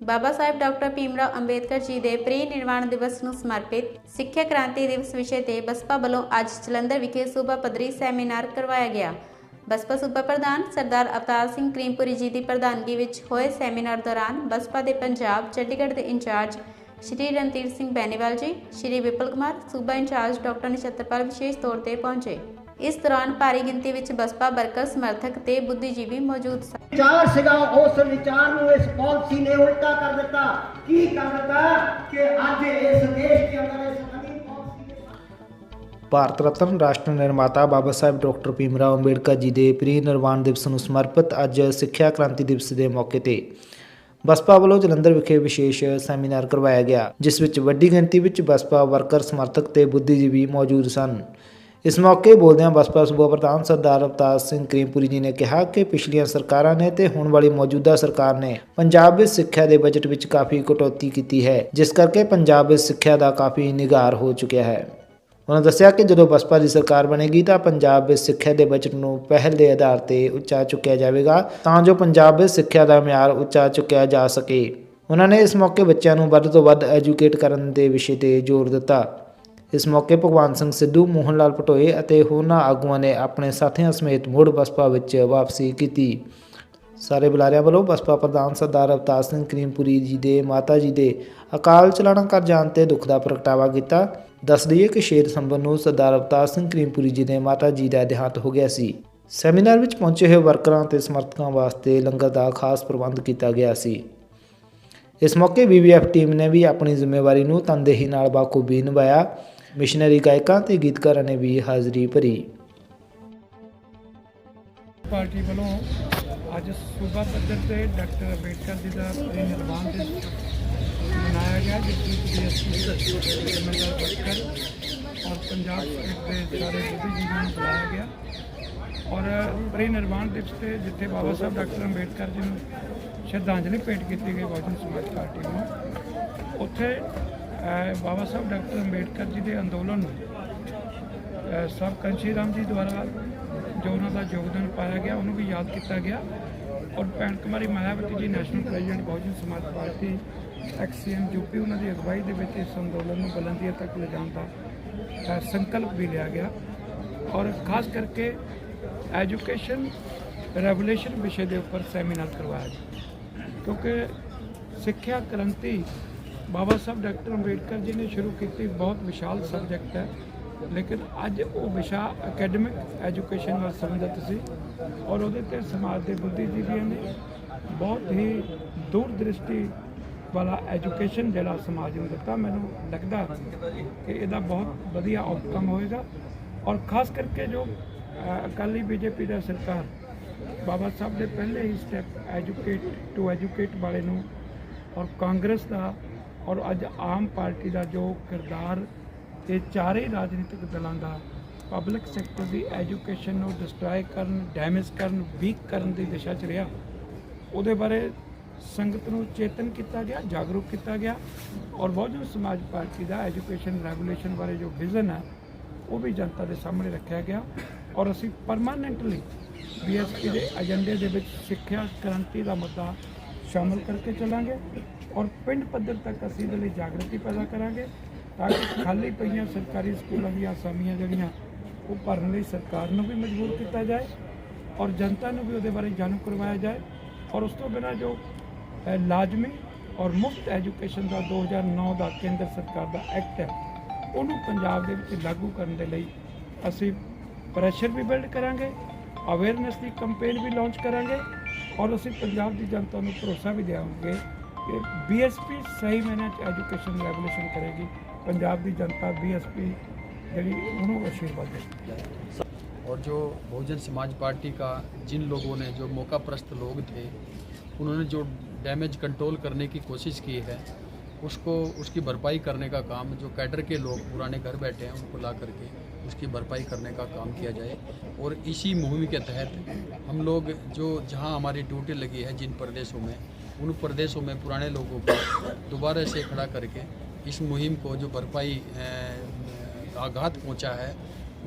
ਬਾਬਾ ਸਾਹਿਬ doctor Bhimrao Ambedkar ji ਦੇ pre ਨਿਰਵਾਣ ਦਿਵਸ ਨੂੰ ਸਮਰਪਿਤ ਸਿੱਖਿਆ ਕ੍ਰਾਂਤੀ ਦਿਵਸ ਵਿਸ਼ੇ ਤੇ ਬਸਪਾ ਵੱਲੋਂ ਅੱਜ ਜਲੰਧਰ ਵਿਖੇ ਸੂਬਾ ਪੱਧਰੀ ਸੈਮੀਨਾਰ ਕਰਵਾਇਆ ਗਿਆ। ਬਸਪਾ ਸੂਬਾ ਪ੍ਰਧਾਨ ਸਰਦਾਰ ਅਵਤਾਰ ਸਿੰਘ ਕਰੀਮਪੁਰੀ ਜੀ ਦੀ ਪ੍ਰਧਾਨਗੀ ਵਿੱਚ ਹੋਏ ਸੈਮੀਨਾਰ ਦੌਰਾਨ ਬਸਪਾ ਦੇ ਪੰਜਾਬ ਚੰਡੀਗੜ੍ਹ ਦੇ ਇੰਚਾਰਜ ਸ਼੍ਰੀ ਰਣਧੀਰ ਸਿੰਘ ਬੈਨੀਵਾਲ ਜੀ, ਸ਼੍ਰੀ ਵਿਪਲ ਕੁਮਾਰ, ਸੂਬਾ ਇੰਚਾਰਜ ਡਾਕਟਰ ਨਛੱਤਰਪਾਲ ਵਿਸ਼ੇਸ਼ ਤੌਰ ਤੇ ਪਹੁੰਚੇ। ਇਸ ਦੌਰਾਨ ਭਾਰੀ ਗਿਣਤੀ ਵਿੱਚ ਬਸਪਾ ਵਰਕਰ, ਸਮਰਥਕ ਤੇ ਬੁੱਧੀਜੀਵੀ ਮੌਜੂਦ ਸਨ ਵਿਚਾਰ ਸੀਗਾ, ਉਸ ਵਿਚਾਰ ਨੂੰ ਇਸ ਪਾਲਿਸੀ ਨੇ ਉਲਟਾ ਕਰ ਦਿੱਤਾ। ਕੀ ਕਰ ਦਿੱਤਾ? ਕਿ ਅੱਜ ਇਸ ਦੇਸ਼ ਦੇ ਅੰਦਰ ਇਸ ਭਾਰਤ ਰਤਨ ਰਾਸ਼ਟਰ ਨਿਰਮਾਤਾ ਬਾਬਾ ਸਾਹਿਬ ਡਾਕਟਰ ਭੀਮ ਰਾਓ ਅੰਬੇਡਕਰ ਜੀ ਦੇ ਪ੍ਰੀ ਨਿਰਵਾਣ ਦਿਵਸ ਨੂੰ ਸਮਰਪਿਤ ਅੱਜ ਸਿੱਖਿਆ ਕ੍ਰਾਂਤੀ ਦਿਵਸ ਦੇ ਮੌਕੇ ਤੇ ਬਸਪਾ ਵੱਲੋਂ ਜਲੰਧਰ ਵਿਖੇ ਵਿਸ਼ੇਸ਼ ਸੈਮੀਨਾਰ ਕਰਵਾਇਆ ਗਿਆ, ਜਿਸ ਵਿੱਚ ਵੱਡੀ ਗਿਣਤੀ ਵਿੱਚ ਬਸਪਾ ਵਰਕਰ, ਸਮਰਥਕ ਤੇ ਬੁੱਧੀਜੀਵੀ ਮੌਜੂਦ ਸਨ। ਇਸ ਮੌਕੇ ਬੋਲਦਿਆਂ ਬਸਪਾ ਸੂਬਾ ਪ੍ਰਧਾਨ ਸਰਦਾਰ ਅਵਤਾਰ ਸਿੰਘ ਕਰੀਮਪੁਰੀ ਜੀ ਨੇ ਕਿਹਾ ਕਿ ਪਿਛਲੀਆਂ ਸਰਕਾਰਾਂ ਨੇ ਤੇ ਹੁਣ ਵਾਲੀ ਮੌਜੂਦਾ ਸਰਕਾਰ ਨੇ ਪੰਜਾਬ ਵਿੱਚ ਸਿੱਖਿਆ ਦੇ ਬਜਟ ਵਿੱਚ ਕਾਫੀ ਕਟੌਤੀ ਕੀਤੀ ਹੈ, ਜਿਸ ਕਰਕੇ ਪੰਜਾਬ ਵਿੱਚ ਸਿੱਖਿਆ ਦਾ ਕਾਫੀ ਨਿਗਾਰ ਹੋ ਚੁੱਕਿਆ ਹੈ। ਉਹਨਾਂ ਦੱਸਿਆ ਕਿ ਜਦੋਂ ਬਸਪਾ ਦੀ ਸਰਕਾਰ ਬਣੇਗੀ ਤਾਂ ਪੰਜਾਬ ਵਿੱਚ ਸਿੱਖਿਆ ਦੇ ਬਜਟ ਨੂੰ ਪਹਿਲ ਦੇ ਆਧਾਰ ਤੇ ਉੱਚਾ ਚੁੱਕਿਆ ਜਾਵੇਗਾ, ਤਾਂ ਜੋ ਪੰਜਾਬ ਵਿੱਚ ਸਿੱਖਿਆ ਦਾ ਮਿਆਰ ਉੱਚਾ ਚੁੱਕਿਆ ਜਾ ਸਕੇ। ਉਹਨਾਂ ਨੇ ਇਸ ਮੌਕੇ ਬੱਚਿਆਂ ਨੂੰ ਵੱਧ ਤੋਂ ਵੱਧ ਐਜੂਕੇਟ ਕਰਨ ਦੇ ਵਿਸ਼ੇ ਤੇ ਜ਼ੋਰ ਦਿੱਤਾ। ਇਸ ਮੌਕੇ ਭਗਵਾਨ ਸਿੰਘ ਸਿੱਧੂ ਮੋਹਨ ਲਾਲ ਪਟੋਏ ਅਤੇ ਹੋਰਨਾਂ ਆਗੂਆਂ ਨੇ ਆਪਣੇ ਸਾਥੀਆਂ ਸਮੇਤ ਮੁੜ ਬਸਪਾ ਵਿੱਚ ਵਾਪਸੀ ਕੀਤੀ। ਸਾਰੇ ਬੁਲਾਰਿਆਂ ਵੱਲੋਂ ਬਸਪਾ ਪ੍ਰਧਾਨ ਸਰਦਾਰ ਅਵਤਾਰ ਸਿੰਘ ਕਰੀਮਪੁਰੀ ਜੀ ਦੇ, ਮਾਤਾ ਜੀ ਦੇ ਅਕਾਲ ਚਲਾਣਾ ਕਰ ਜਾਣ ਤੇ ਦੁੱਖ ਦਾ ਪ੍ਰਗਟਾਵਾ ਕੀਤਾ। ਦੱਸ ਦਈਏ ਕਿ 6 ਦਸੰਬਰ ਨੂੰ ਸਰਦਾਰ ਅਵਤਾਰ ਸਿੰਘ ਕਰੀਮਪੁਰੀ ਜੀ ਦੇ ਮਾਤਾ ਜੀ ਦਾ ਦੇਹਾਂਤ ਹੋ ਗਿਆ ਸੀ। ਸੈਮੀਨਾਰ ਵਿੱਚ ਪਹੁੰਚੇ ਹੋਏ ਵਰਕਰਾਂ ਤੇ ਸਮਰਥਕਾਂ ਵਾਸਤੇ ਲੰਗਰ ਦਾ ਖਾਸ ਪ੍ਰਬੰਧ ਕੀਤਾ ਗਿਆ ਸੀ। ਇਸ ਮੌਕੇ ਬੀਬੀਐਫ ਟੀਮ ਨੇ ਵੀ ਆਪਣੀ ਜ਼ਿੰਮੇਵਾਰੀ ਨੂੰ ਤਨਦੇਹੀ ਨਾਲ ਬਾਖੂਬੀ ਨਿਭਾਇਆ। ਮਿਸ਼ਨਰੀ ਗਾਇਕਾਂ ਤੇ ਗੀਤਕਾਰਾਂ ਨੇ ਵੀ ਹਾਜ਼ਰੀ ਭਰੀ। ਪਾਰਟੀ ਵੱਲੋਂ ਅੱਜ ਸੂਬਾ ਪੱਧਰ ਤੇ ਡਾਕਟਰ ਅੰਬੇਡਕਰ ਜੀ ਦਾ ਨਿਰਵਾਣ ਦਿਵਸ ਮਨਾਇਆ ਗਿਆ, ਜਿਸ ਵਿੱਚ ਬੀਐਸਪੀ ਮੰਡਲ ਵਰਕਰ ਔਰ ਪੰਜਾਬ ਸਟੇਟ ਦੇ ਸਾਰੇ ਬੁੱਧੀਜੀਵੀਆਂ ਨੂੰ ਬੁਲਾਇਆ ਗਿਆ। ਔਰ ਪ੍ਰੀ ਨਿਰਵਾਣ ਦਿਵਸ ਤੇ ਜਿੱਥੇ ਬਾਬਾ ਸਾਹਿਬ ਡਾਕਟਰ ਅੰਬੇਡਕਰ ਜੀ ਨੂੰ ਸ਼ਰਧਾਂਜਲੀ ਭੇਂਟ ਕੀਤੀ ਗਈ, ਬਹੁਜਨ ਸਮਾਜ ਪਾਰਟੀ ਵੱਲੋਂ, ਉੱਥੇ ਬਾਬਾ ਸਾਹਿਬ ਡਾਕਟਰ ਅੰਬੇਡਕਰ ਜੀ ਦੇ ਅੰਦੋਲਨ ਨੂੰ ਸਭ ਕੰਸ਼ੀ ਰਾਮ ਜੀ ਦੁਆਰਾ ਜੋ ਉਹਨਾਂ ਦਾ ਯੋਗਦਾਨ ਪਾਇਆ ਗਿਆ, ਉਹਨੂੰ ਵੀ ਯਾਦ ਕੀਤਾ ਗਿਆ। ਔਰ ਭੈਣ ਕੁਮਾਰੀ ਮਾਇਆਵਤੀ ਜੀ ਨੈਸ਼ਨਲ ਪ੍ਰੈਜ਼ੀਡੈਂਟ ਬਹੁਜਨ ਸਮਾਜ ਪਾਰਟੀ ਐਕਸੀਐਮ ਯੂਪੀ ਉਹਨਾਂ ਦੀ ਅਗਵਾਈ ਦੇ ਵਿੱਚ ਇਸ ਅੰਦੋਲਨ ਨੂੰ ਬੁਲੰਦੀਆਂ ਤੱਕ ਲਿਜਾਣ ਦਾ ਸੰਕਲਪ ਵੀ ਲਿਆ ਗਿਆ। ਔਰ ਖਾਸ ਕਰਕੇ ਐਜੂਕੇਸ਼ਨ ਰੈਵੋਲੂਸ਼ਨ ਵਿਸ਼ੇ ਦੇ ਉੱਪਰ ਸੈਮੀਨਾਰ ਕਰਵਾਇਆ ਗਿਆ। ਕਿਉਂਕਿ ਸਿੱਖਿਆ ਕ੍ਰਾਂਤੀ ਬਾਬਾ ਸਾਹਿਬ ਡਾਕਟਰ ਅੰਬੇਡਕਰ ਜੀ ਨੇ ਸ਼ੁਰੂ ਕੀਤੀ ਬਹੁਤ ਵਿਸ਼ਾਲ ਸਬਜੈਕਟ ਹੈ ਲੇਕਿਨ ਅੱਜ ਉਹ ਵਿਸ਼ਾ ਅਕੈਡਮਿਕ ਐਜੂਕੇਸ਼ਨ ਨਾਲ ਸੰਬੰਧਿਤ ਸੀ ਔਰ ਉਹਦੇ ਤੇ ਸਮਾਜ ਦੇ ਬੁੱਧੀਜੀਵੀਆਂ ਨੇ ਬਹੁਤ ਹੀ ਦੂਰਦ੍ਰਿਸ਼ਟੀ ਵਾਲਾ ਐਜੂਕੇਸ਼ਨ ਜਿਹੜਾ ਸਮਾਜ ਨੂੰ ਦਿੱਤਾ। ਮੈਨੂੰ ਲੱਗਦਾ ਕਿ ਇਹਦਾ ਬਹੁਤ ਵਧੀਆ ਆਊਟਕਮ ਹੋਏਗਾ ਔਰ ਖਾਸ ਕਰਕੇ ਜੋ ਅ, ਅਕਾਲੀ ਬੀਜੇਪੀ ਦਾ ਸਰਕਾਰ ਬਾਬਾ ਸਾਹਿਬ ਦੇ ਪਹਿਲੇ ਹੀ ਸਟੈਪ ਐਜੂਕੇਟ ਟੂ ਐਜੂਕੇਟ ਵਾਲੇ ਨੂੰ ਔਰ ਕਾਂਗਰਸ ਦਾ ਔਰ ਅੱਜ ਆਮ ਪਾਰਟੀ ਦਾ ਜੋ ਕਿਰਦਾਰ ਇਹ ਚਾਰੇ ਰਾਜਨੀਤਿਕ ਦਲਾਂ ਦਾ ਪਬਲਿਕ ਸੈਕਟਰ ਦੀ ਐਜੂਕੇਸ਼ਨ ਨੂੰ ਡਿਸਟਰੋਏ ਕਰਨ ਡੈਮੇਜ ਕਰਨ ਵੀਕ ਕਰਨ ਦੀ ਦਿਸ਼ਾ 'ਚ ਰਿਹਾ, ਉਹਦੇ ਬਾਰੇ ਸੰਗਤ ਨੂੰ ਚੇਤਨ ਕੀਤਾ ਗਿਆ, ਜਾਗਰੂਕ ਕੀਤਾ ਗਿਆ ਔਰ ਬਹੁਜਨ ਸਮਾਜ ਪਾਰਟੀ ਦਾ ਐਜੂਕੇਸ਼ਨ ਰੈਗੂਲੇਸ਼ਨ ਬਾਰੇ ਜੋ ਵਿਜ਼ਨ ਹੈ, ਉਹ ਵੀ ਜਨਤਾ ਦੇ ਸਾਹਮਣੇ ਰੱਖਿਆ ਗਿਆ ਔਰ ਅਸੀਂ ਪਰਮਾਨੈਂਟਲੀ ਬੀਐਸਪੀ ਦੇ ਏਜੰਡੇ ਦੇ ਵਿੱਚ ਸਿੱਖਿਆ ਕ੍ਰਾਂਤੀ ਦਾ ਮੁੱਦਾ ਸ਼ਾਮਲ ਕਰਕੇ ਚੱਲਾਂਗੇ। ਔਰ ਪਿੰਡ ਪੱਧਰ ਤੱਕ ਅਸੀਂ ਇਹਦੇ ਲਈ ਜਾਗਰਤੀ ਪੈਦਾ ਕਰਾਂਗੇ ਤਾਂ ਕਿ ਖਾਲੀ ਪਈਆਂ ਸਰਕਾਰੀ ਸਕੂਲਾਂ ਦੀਆਂ ਅਸਾਮੀਆਂ ਜਿਹੜੀਆਂ, ਉਹ ਭਰਨ ਲਈ ਸਰਕਾਰ ਨੂੰ ਵੀ ਮਜਬੂਰ ਕੀਤਾ ਜਾਏ ਔਰ ਜਨਤਾ ਨੂੰ ਵੀ ਉਹਦੇ ਬਾਰੇ ਜਾਣੂ ਕਰਵਾਇਆ ਜਾਏ। ਔਰ ਉਸ ਤੋਂ ਬਿਨਾਂ ਜੋ ਲਾਜ਼ਮੀ ਔਰ ਮੁਫਤ ਐਜੂਕੇਸ਼ਨ ਦਾ 2009 ਦਾ ਕੇਂਦਰ ਸਰਕਾਰ ਦਾ ਐਕਟ ਹੈ, ਉਹਨੂੰ ਪੰਜਾਬ ਦੇ ਵਿੱਚ ਲਾਗੂ ਕਰਨ ਦੇ ਲਈ ਅਸੀਂ ਪ੍ਰੈਸ਼ਰ ਵੀ ਬਿਲਡ ਕਰਾਂਗੇ, ਅਵੇਅਰਨੈਸ ਦੀ ਕੈਂਪੇਨ ਵੀ ਲਾਂਚ ਕਰਾਂਗੇ ਔਰ ਅਸੀਂ ਪੰਜਾਬ ਦੀ ਜਨਤਾ ਨੂੰ ਭਰੋਸਾ ਵੀ ਦਿਵਾਂਗੇ ਕਿ ਬੀਐਸਪੀ ਸਹੀ ਮਾਇਨੇ 'ਚ ਐਜੂਕੇਸ਼ਨ ਰੈਵੋਲੂਸ਼ਨ ਕਰੇਗੀ ਪੰਜਾਬ ਦੀ ਜਨਤਾ ਬੀਐਸਪੀ ਜਿਹੜੀ ਉਹਨੂੰ ਆਸ਼ੀਰਵਾਦ ਦੇਗੀ और जो बहुजन समाज पार्टी का जिन लोगों ने जो मौका प्रस्त लोग थे उन्होंने जो डैमेज कंट्रोल करने की कोशिश की है उसको उसकी भरपाई करने का काम जो कैडर के लोग पुराने घर बैठे हैं उनको ला करके उसकी भरपाई करने का काम किया जाए और इसी मुहिम के तहत हम लोग जो जहां हमारी ड्यूटी लगी है जिन प्रदेशों में उन प्रदेशों में पुराने लोगों को दोबारा से खड़ा करके इस मुहिम को जो भरपाई आघात पहुँचा है,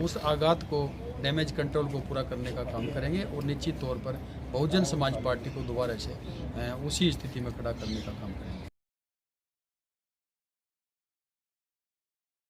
उस आघात को डैमेज कंट्रोल को पूरा करने का काम करेंगे और निश्चित तौर पर बहुजन समाज पार्टी को दोबारा से उसी स्थिति में खड़ा करने का काम करेंगे।